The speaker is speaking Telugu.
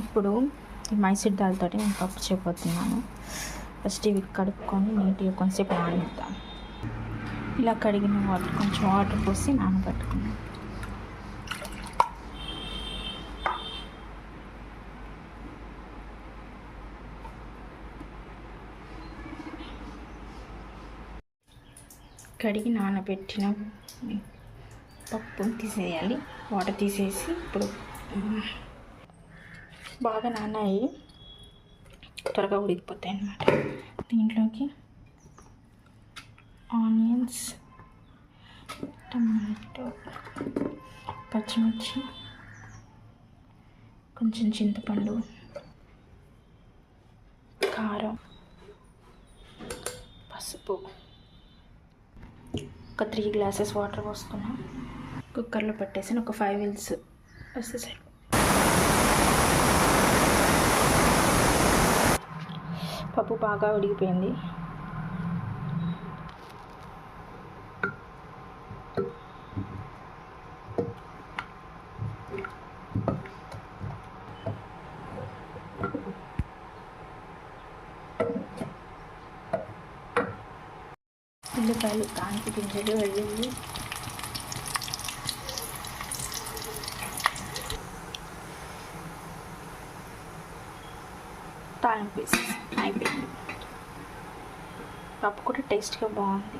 ఇప్పుడు ఈ మైసూర్ దాల్తోటి నేను పప్పు చేయబోతున్నాను ఫస్ట్ ఇవి కడుక్కొని నీట్గా కొంచెంసేపు నానబెడతాను. ఇలా కడిగిన వాటర్ కొంచెం వాటర్ పోసి నానబెట్టుకున్నాను. కడిగి నానబెట్టిన పప్పుని తీసేయాలి. వాటర్ తీసేసి ఇప్పుడు బాగా నానాయి త్వరగా ఉడికిపోతాయి అన్నమాట. దీంట్లోకి ఆనియన్స్ టమాటో పచ్చిమిర్చి కొంచెం చింతపండు కారం పసుపు. ఒక త్రీ గ్లాసెస్ వాటర్ పోసుకున్నాం. కుక్కర్లో పెట్టేసి ఒక ఫైవ్ విల్స్. వస్తే పప్పు బాగా ఉడికిపోయింది. ఉల్లిపాయలు కాంతి గింజలు వెళ్ళింది తాలింపు వేసేసి అయిపోయింది పప్పు కూడా టేస్ట్గా బాగుంది.